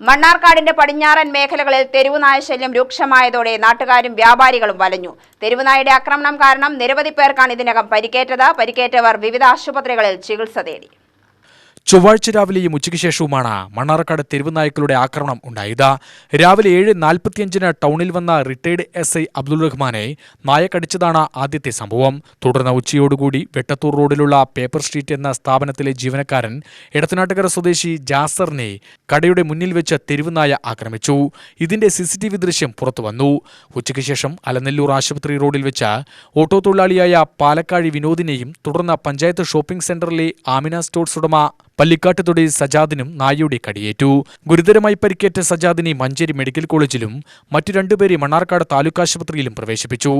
മണ്ണാർക്കാടിന്റെ പടിഞ്ഞാറൻ മേഖലകളിൽ തെരുവുനായ ശല്യം രൂക്ഷമായതോടെ നാട്ടുകാരും വ്യാപാരികളും വലഞ്ഞു. തെരുവുനായുടെ ആക്രമണം കാരണം നിരവധി പേർക്കാണ് ഇതിനകം പരിക്കേറ്റത്. പരിക്കേറ്റവർ വിവിധ ആശുപത്രികളിൽ ചികിത്സ തേടി. ചൊവ്വാഴ്ച രാവിലെയും ഉച്ചയ്ക്ക് ശേഷവുമാണ് മണ്ണാർക്കാട് തെരുവുനായ്ക്കളുടെ ആക്രമണം ഉണ്ടായത്. രാവിലെ ഏഴ് നാൽപ്പത്തിയഞ്ചിന് ടൗണിൽ വന്ന റിട്ടയർഡ് എസ് ഐ അബ്ദുൾ റഹ്മാനെ നായ കടിച്ചതാണ് ആദ്യത്തെ സംഭവം. തുടർന്ന് ഉച്ചയോടുകൂടി വെട്ടത്തൂർ റോഡിലുള്ള പേപ്പർ സ്ട്രീറ്റ് എന്ന സ്ഥാപനത്തിലെ ജീവനക്കാരൻ ഇടത്തനാട്ടുകര സ്വദേശി ജാസറിനെ കടയുടെ മുന്നിൽ വെച്ച് തെരുവുനായ ആക്രമിച്ചു. ഇതിന്റെ സിസിടിവി ദൃശ്യം പുറത്തുവന്നു ഉച്ചയ്ക്ക് ശേഷം അലനെല്ലൂർ ആശുപത്രി റോഡിൽ വെച്ച് ഓട്ടോ തൊഴിലാളിയായ പാലക്കാഴി വിനോദിനെയും തുടർന്ന് പഞ്ചായത്ത് ഷോപ്പിംഗ് സെന്ററിലെ ആമിന സ്റ്റോഴ്സ് ഉടമ പള്ളിക്കാട്ടുതൊടി സജാദിനും നായയുടെ കടിയേറ്റു. ഗുരുതരമായി പരിക്കേറ്റ സജാദിനെ മഞ്ചേരി മെഡിക്കൽ കോളേജിലും മറ്റു രണ്ടുപേരെ മണ്ണാർക്കാട് താലൂക്ക് ആശുപത്രിയിലും പ്രവേശിപ്പിച്ചു.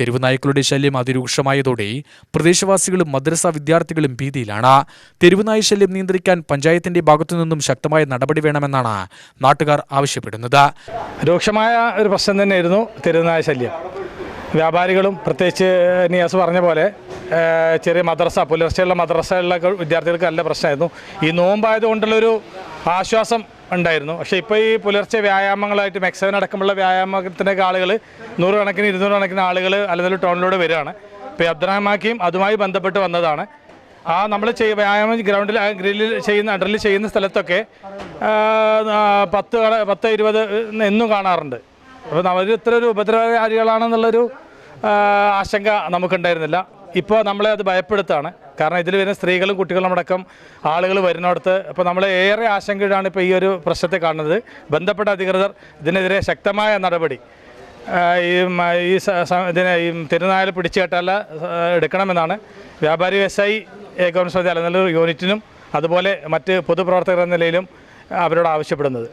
തെരുവ് നായ്ക്കളുടെ ശല്യം അതിരൂക്ഷമായതോടെ പ്രദേശവാസികളും മദ്രസ വിദ്യാർത്ഥികളും ഭീതിയിലാണ്. തെരുവുനായ ശല്യം നിയന്ത്രിക്കാൻ പഞ്ചായത്തിന്റെ ഭാഗത്തുനിന്നും ശക്തമായ നടപടി വേണമെന്നാണ് നാട്ടുകാർ ആവശ്യപ്പെടുന്നത്. രൂക്ഷമായ ഒരു പ്രശ്നം തന്നെയായിരുന്നു തെരുവുനായ ശല്യം. വ്യാപാരികളും പ്രത്യേകിച്ച് നിയാസ് പറഞ്ഞ പോലെ ചെറിയ മദ്രസ പുലർച്ചെയുള്ള മദ്രസകളിലൊക്കെ വിദ്യാർത്ഥികൾക്ക് നല്ല പ്രശ്നമായിരുന്നു. ഈ നോമ്പായത് കൊണ്ടുള്ളൊരു ആശ്വാസം ഉണ്ടായിരുന്നു. പക്ഷേ ഇപ്പോൾ ഈ പുലർച്ചെ വ്യായാമങ്ങളായിട്ട് മെക്സവൻ അടക്കമുള്ള വ്യായാമത്തിനൊക്കെ ആളുകൾ നൂറുകണക്കിന് ഇരുന്നൂറ് കണക്കിന് ആളുകൾ അല്ലെങ്കിൽ ടൗണിലൂടെ വരികയാണ്. ഇപ്പോൾ അബ്ദുറഹ്മാക്കിയും അതുമായി ബന്ധപ്പെട്ട് വന്നതാണ്. ആ നമ്മൾ ചെയ്യ വ്യായാമം ഗ്രൗണ്ടിൽ ഗ്രില്ലിൽ ചെയ്യുന്ന അണ്ടറിൽ ചെയ്യുന്ന സ്ഥലത്തൊക്കെ പത്ത് പത്ത് ഇരുപത് എന്നും കാണാറുണ്ട്. അപ്പോൾ അവർ ഇത്ര ഒരു ഉപദ്രവകാരികളാണെന്നുള്ളൊരു ആശങ്ക നമുക്കുണ്ടായിരുന്നില്ല. ഇപ്പോൾ നമ്മളെ അത് ഭയപ്പെടുത്താണ്. കാരണം ഇതിൽ വരുന്ന സ്ത്രീകളും കുട്ടികളും അടക്കം ആളുകൾ വരുന്നിടത്ത് അപ്പോൾ നമ്മളെ ഏറെ ആശങ്കയിലാണ് ഇപ്പോൾ ഈ ഒരു പ്രശ്നത്തെ കാണുന്നത്. ബന്ധപ്പെട്ട അധികൃതർ ഇതിനെതിരെ ശക്തമായ നടപടി. ഈ ഈ ഇതിനെ ഈ തിരുനായാൽ പിടിച്ചു കെട്ടല്ല എടുക്കണമെന്നാണ്. വ്യാപാരി വ്യവസായി ഏകോപന സമിതി അലനല്ലൂർ യൂണിറ്റിനും അതുപോലെ മറ്റ് പൊതുപ്രവർത്തകർ എന്ന നിലയിലും അവരോട് ആവശ്യപ്പെടുന്നത്.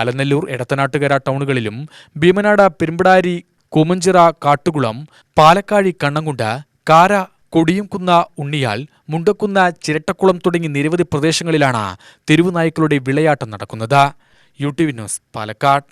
അലനല്ലൂർ എടത്തനാട്ടുകര ടൗണുകളിലും ഭീമനാട പെരുമ്പടാരി കൂമഞ്ചിറ കാട്ടുകുളം പാലക്കാഴി കണ്ണങ്കുണ്ട് കാര കൊടിയംകുന്ന ഉണ്ണിയാൽ മുണ്ടക്കുന്ന ചിരട്ടക്കുളം തുടങ്ങി നിരവധി പ്രദേശങ്ങളിലാണ് തെരുവുനായ്ക്കളുടെ വിളയാട്ടം നടക്കുന്നത്. U T V news Palakkad.